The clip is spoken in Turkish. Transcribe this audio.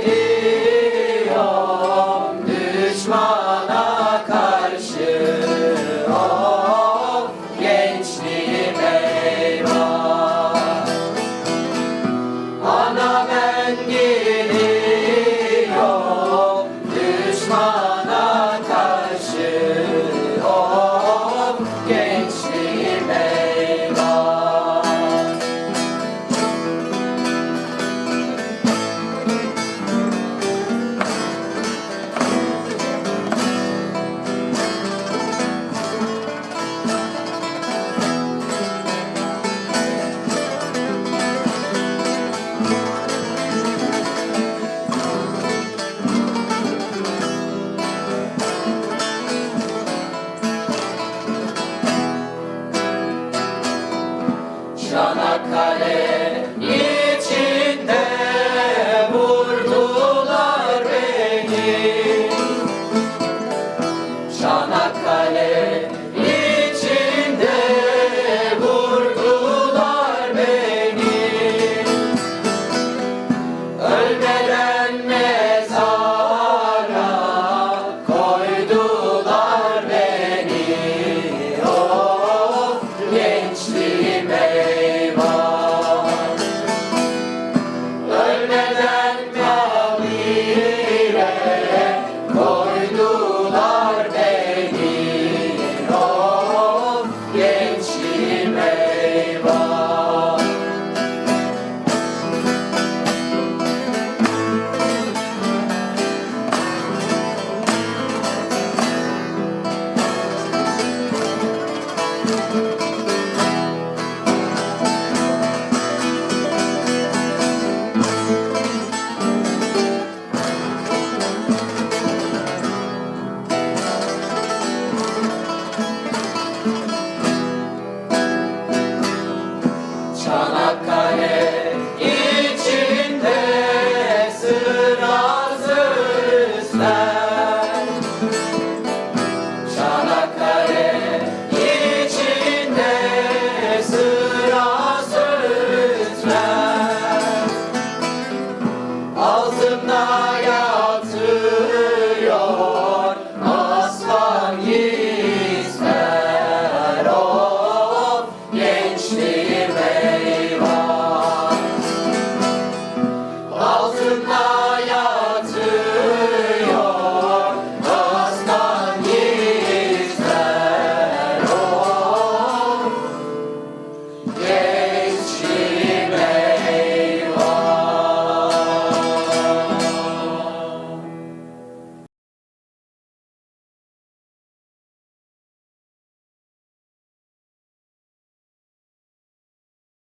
gidiyorum düşmana karşı. Oh Ana ben Oh, gençliğim eyvah.